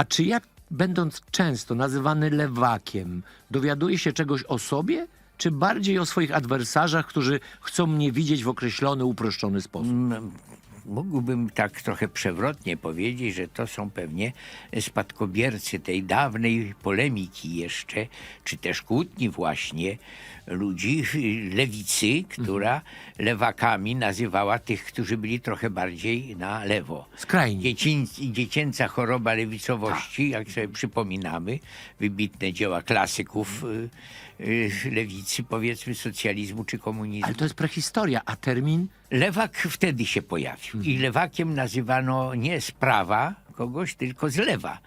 A czy ja, będąc często nazywany lewakiem, dowiaduję się czegoś o sobie, czy bardziej o swoich adwersarzach, którzy chcą mnie widzieć w określony, uproszczony sposób? Mógłbym tak trochę przewrotnie powiedzieć, że to są pewnie spadkobiercy tej dawnej polemiki jeszcze, czy też kłótni właśnie ludzi lewicy, która lewakami nazywała tych, którzy byli trochę bardziej na lewo. Skrajni. Dzieciń, dziecięca choroba lewicowości, jak sobie przypominamy, wybitne dzieła klasyków y, y, lewicy, powiedzmy socjalizmu czy komunizmu. Ale to jest prehistoria, a termin Lewak wtedy się pojawił. I lewakiem nazywano nie z prawa kogoś, tylko z lewa.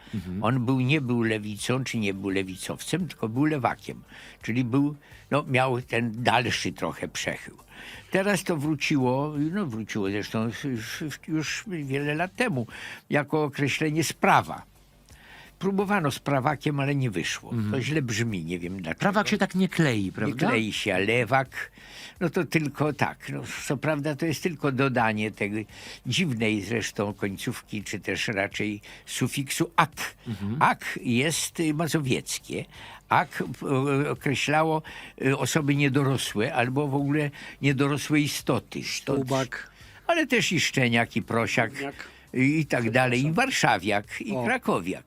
On był, nie był lewicą, czy nie był lewicowcem, tylko był lewakiem. Czyli był, no, miał ten dalszy trochę przechył. Teraz to wróciło, no wróciło zresztą już, już wiele lat temu, jako określenie sprawa. Próbowano z prawakiem, ale nie wyszło. To źle brzmi, nie wiem dlaczego. prawak się tak nie klei, Nie prawda? klei się, a lewak, no to tylko tak. No, co prawda to jest tylko dodanie tej dziwnej zresztą końcówki, czy też raczej sufiksu ak. Ak jest y, mazowieckie. Ak y, określało y, osoby niedorosłe albo w ogóle niedorosłe istoty. To- ale też i szczeniak, i prosiak, i, i tak dalej, i warszawiak, i krakowiak.